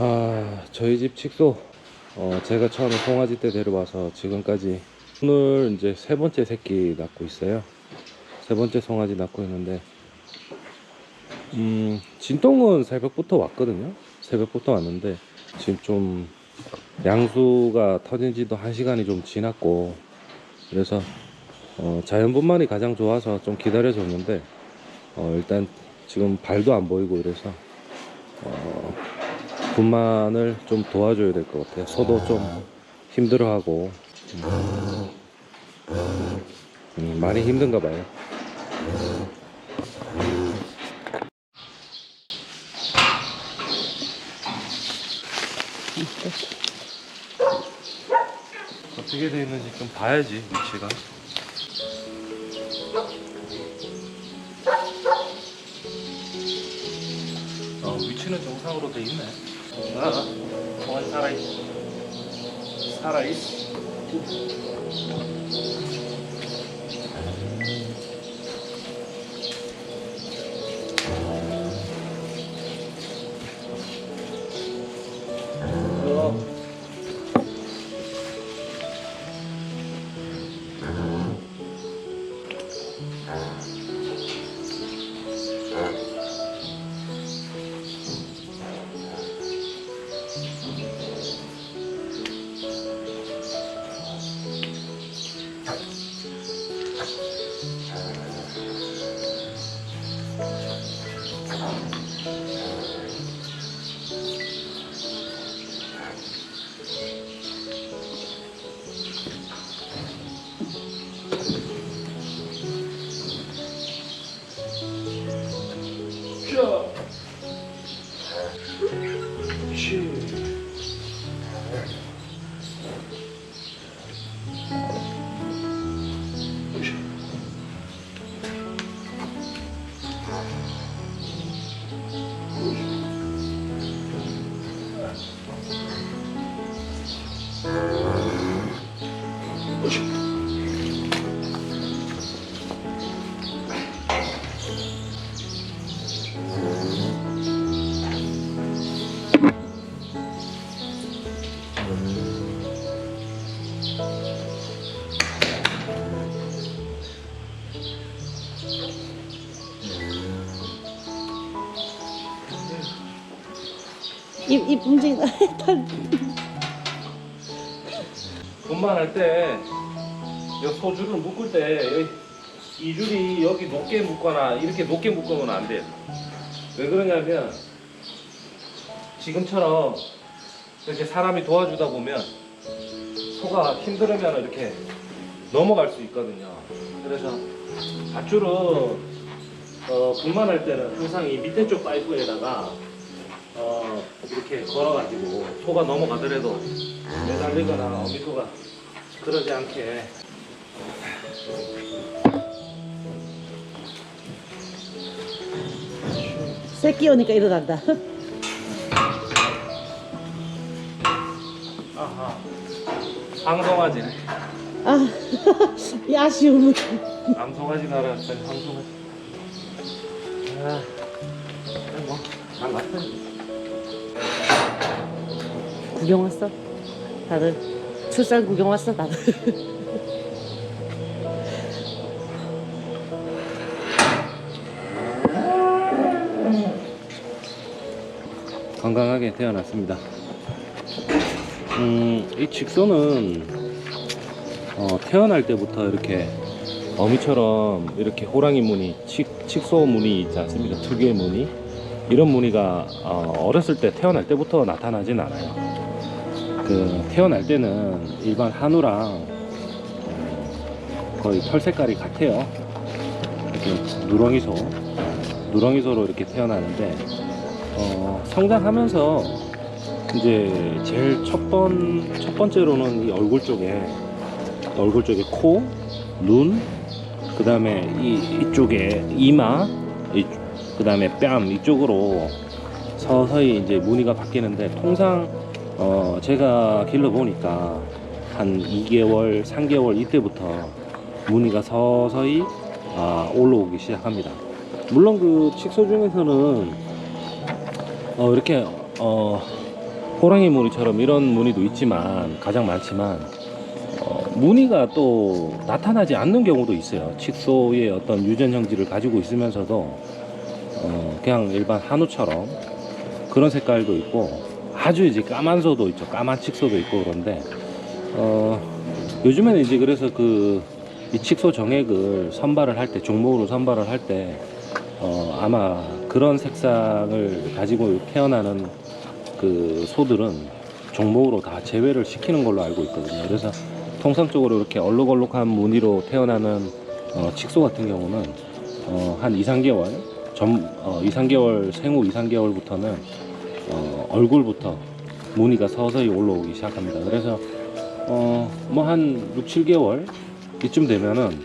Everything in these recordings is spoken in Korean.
아, 저희 집 칙소. 어, 제가 처음에 송아지 때 데려와서 지금까지 오늘 이제 세 번째 새끼 낳고 있어요. 세 번째 송아지 낳고 있는데, 음, 진동은 새벽부터 왔거든요. 새벽부터 왔는데, 지금 좀 양수가 터진 지도 한 시간이 좀 지났고, 그래서, 어, 자연분만이 가장 좋아서 좀 기다려줬는데, 어, 일단 지금 발도 안 보이고 이래서, 어, 분만을 좀 도와줘야 될 것 같아요. 소도 좀 힘들어하고 음, 많이 힘든가 봐요. 어떻게 돼 있는지 좀 봐야지 위치가. 위치는 정상으로 돼 있네. 아, 동안 살아있어. 살아있어. 어. 입, 입 움직이다. 분만할 때, 이 소줄을 묶을 때, 이 줄이 여기 높게 묶거나 이렇게 높게 묶으면 안 돼요. 왜 그러냐면, 지금처럼 이렇게 사람이 도와주다 보면, 소가 힘들으면 이렇게 넘어갈 수 있거든요. 그래서 밧줄은 어, 분만할 때는 항상 이 밑에 쪽 파이프에다가 어, 이렇게 걸어가지고 소가 넘어가더라도 매달리거나 어미소가 그러지 않게. 새끼 오니까 일어난다. 아하. 황송아지네 아, 이 아쉬움은. 남송아지 나라. 황송아지. 아 그래 뭐난 같아 구경 왔어? 다들. 출산 구경 왔어, 다들. 건강하게 태어났습니다. 음, 이 직소는 어, 태어날 때부터 이렇게 어미처럼 이렇게 호랑이 무늬, 칙, 칙소 무늬 있지 않습니까? 특유의 무늬. 이런 무늬가 어, 렸을 때 태어날 때부터 나타나진 않아요. 그 태어날 때는 일반 한우랑 어, 거의 털 색깔이 같아요. 이렇게 누렁이소, 누렁이소로 이렇게 태어나는데 어, 성장하면서 이제 제일 첫 번, 첫 번째로는 이 얼굴 쪽에, 얼굴 쪽에 코, 눈, 그 다음에 이, 이쪽에 이마, 이, 그 다음에 뺨 이쪽으로 서서히 이제 무늬가 바뀌는데 통상, 어, 제가 길러보니까 한 2개월, 3개월 이때부터 무늬가 서서히 아, 올라오기 시작합니다. 물론 그 칙소 중에서는 어, 이렇게 어, 호랑이 무늬처럼 이런 무늬도 있지만 가장 많지만 어, 무늬가 또 나타나지 않는 경우도 있어요. 칙소의 어떤 유전 형질을 가지고 있으면서도 어, 그냥 일반 한우처럼 그런 색깔도 있고 아주 이제 까만 소도 있죠. 까만 칙소도 있고 그런데 어, 요즘에는 이제 그래서 그이 칙소 정액을 선발을 할 때 종목으로 선발을 할때 어, 아마 그런 색상을 가지고 태어나는 그 소들은 종목으로 다 제외를 시키는 걸로 알고 있거든요. 그래서 통상적으로 이렇게 얼룩얼룩한 무늬로 태어나는 어, 칙소 같은 경우는 어, 한 2, 3개월 전, 어, 2, 3개월 생후 2, 3개월부터는 어, 얼굴부터 무늬가 서서히 올라오기 시작합니다. 그래서 어, 뭐 한 6, 7개월 이쯤 되면은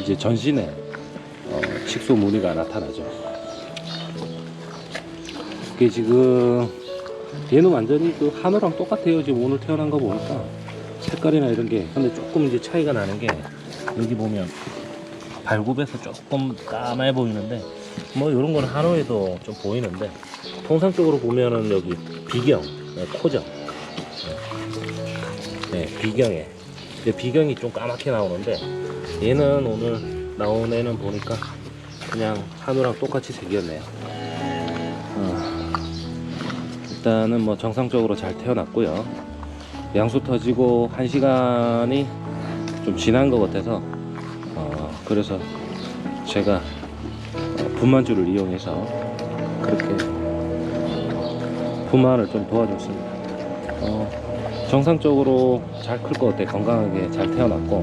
이제 전신에 어, 칙소 무늬가 나타나죠. 그게 지금 얘는 완전히 그 한우랑 똑같아요. 지금 오늘 태어난 거 보니까 색깔이나 이런 게 근데 조금 이제 차이가 나는 게 여기 보면 발굽에서 조금 까매 보이는데 뭐 이런 거는 한우에도 좀 보이는데 통상적으로 보면은 여기 비경, 네, 코죠. 네, 비경에 근데 비경이 좀 까맣게 나오는데 얘는 오늘 나온 애는 보니까 그냥 한우랑 똑같이 생겼네요. 어, 일단은 뭐 정상적으로 잘 태어났고요. 양수 터지고 한 시간이 좀 지난 것 같아서 어, 그래서 제가 어, 분만주를 이용해서 그렇게 분만을 좀 도와줬습니다. 어, 정상적으로 잘 클 것 같아 건강하게 잘 태어났고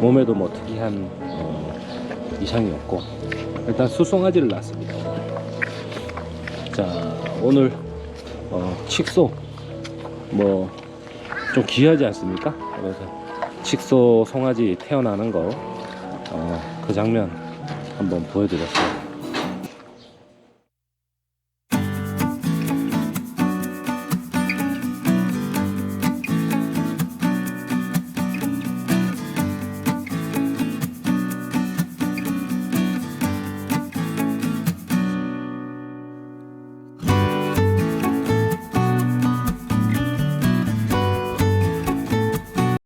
몸에도 뭐 특이한 어, 이상이 없고 일단 수송아지를 낳았습니다. 자 오늘 어, 칙소 뭐 좀 귀하지 않습니까? 그래서 칙소 송아지 태어나는 거 어, 그 장면 한번 보여드렸어요.